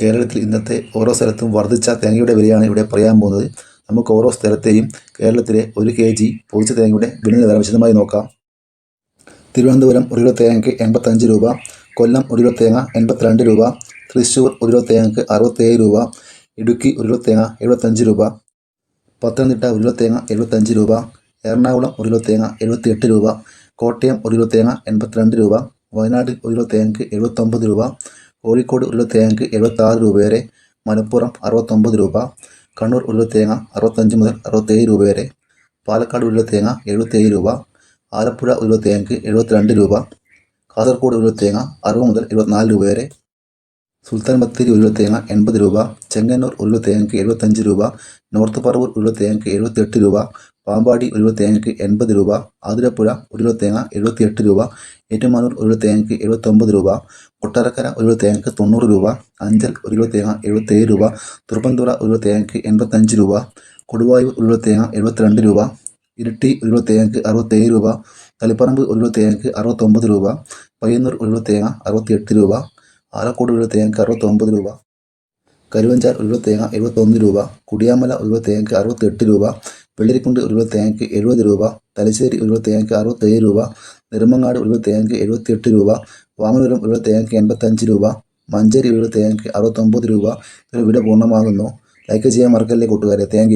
കേരളത്തിൽ ഇന്നത്തെ ഓരോ സ്ഥലത്തും വർദ്ധിച്ച തേങ്ങയുടെ വിലയാണ് ഇവിടെ പറയാൻ പോകുന്നത്. നമുക്ക് ഓരോ സ്ഥലത്തെയും കേരളത്തിലെ ഒരു കെ ജി പൊതിച്ച തേങ്ങയുടെ വില നിലവാരം വിശദമായി നോക്കാം. തിരുവനന്തപുരം ഒരു കിലോ തേങ്ങയ്ക്ക് എൺപത്തഞ്ച് രൂപ കൊല്ലം ഒരു കിലോ തേങ്ങ എൺപത്തിരണ്ട് രൂപ തൃശ്ശൂർ ഒരു കിലോ തേങ്ങയ്ക്ക് അറുപത്തേഴ് രൂപ ഇടുക്കി ഒരു കിലോ തേങ്ങ എഴുപത്തഞ്ച് രൂപ പത്തനംതിട്ട ഒരു കിലോ തേങ്ങ എഴുപത്തഞ്ച് രൂപ എറണാകുളം ഒരു കിലോ തേങ്ങ എഴുപത്തിയെട്ട് രൂപ കോട്ടയം ഒരു കിലോ തേങ്ങ എൺപത്തിരണ്ട് രൂപ വയനാട് ഒരു കിലോ തേങ്ങയ്ക്ക് എഴുപത്തൊമ്പത് രൂപ കോഴിക്കോട് ഒരു കിലോ തേങ്ങയ്ക്ക് എഴുപത്താറ് രൂപ വരെ മലപ്പുറം അറുപത്തൊമ്പത് രൂപ കണ്ണൂർ ഒരു കിലോ തേങ്ങ അറുപത്തഞ്ച് മുതൽ അറുപത്തേഴ് രൂപ വരെ പാലക്കാട് ഒരു കിലോ തേങ്ങ എഴുപത്തേഴ് രൂപ ആലപ്പുഴ ഒരു കിലോ തേങ്ങയ്ക്ക് എഴുപത്തിരണ്ട് രൂപ കാസർഗോഡ് ഒരു കിലോ തേങ്ങ അറുപത് മുതൽ എഴുപത്തിനാല് രൂപ വരെ സുൽത്താൻ ബത്തേരി ഒരു കിലോ തേങ്ങ എൺപത് രൂപ ചെങ്ങന്നൂർ ഒരു കിലോ തേങ്ങയ്ക്ക് എഴുപത്തഞ്ച് രൂപ നോർത്ത് പറവൂർ ഒരു കിലോ തേങ്ങയ്ക്ക് എഴുപത്തിയെട്ട് രൂപ പാമ്പാടി ഒരു കിലോ തേങ്ങയ്ക്ക് എൺപത് രൂപ ആതിരപ്പുഴ ഒരു കിലോ തേങ്ങ എഴുപത്തിയെട്ട് രൂപ ഏറ്റുമാനൂർ ഒരു തേങ്ങയ്ക്ക് എഴുപത്തൊമ്പത് രൂപ കൊട്ടാരക്കര ഒരു തേങ്ങയ്ക്ക് തൊണ്ണൂറ് രൂപ അഞ്ചൽ ഒരു കിലോ തേങ്ങ എഴുപത്തേഴ് രൂപ തുറപ്പന്തുറ ഒരു തേങ്ങയ്ക്ക് എൺപത്തഞ്ച് രൂപ കൊടുവായൂർ ഒരു കിലോ തേങ്ങ എഴുപത്തിരണ്ട് രൂപ ഇരിട്ടി ഒരു കിലോ തേങ്ങയ്ക്ക് അറുപത്തേഴ് രൂപ തളിപ്പറമ്പ് ഒരു കിലോ തേങ്ങയ്ക്ക് അറുപത്തൊമ്പത് രൂപ പയ്യന്നൂർ ഒരു കിലോ തേങ്ങ അറുപത്തിയെട്ട് രൂപ ആലക്കോട് ഒരു കിലോ തേങ്ങയ്ക്ക് അറുപത്തൊമ്പത് രൂപ കരുവഞ്ചാൽ ഒരു കിലോ തേങ്ങ എഴുപത്തൊന്ന് രൂപ കുടിയാമല ഒരു കിലോ തേങ്ങയ്ക്ക് അറുപത്തെട്ട് രൂപ വെള്ളരിക്കുണ്ട് ഒരു കിലോ എഴുപത് രൂപ തലശ്ശേരി ഒരു കിലോ തേങ്ങയ്ക്ക് അറുപത്തേഴ് രൂപ നെടുമങ്ങാട് ഒരു കിലോ തേങ്ങയ്ക്ക് എഴുപത്തിയെട്ട് രൂപ വാമനപുരം ഒരു കിലോ തേങ്ങയ്ക്ക് എൺപത്തഞ്ച് രൂപ മഞ്ചേരി ഒരു കിലോ അറുപത്തൊമ്പത് രൂപ. ഇതിന് വില പൂർണമാകുന്നു. ലൈക്ക് ചെയ്യാൻ മറക്കല്ലേ കൂട്ടുകാരെ. താങ്ക്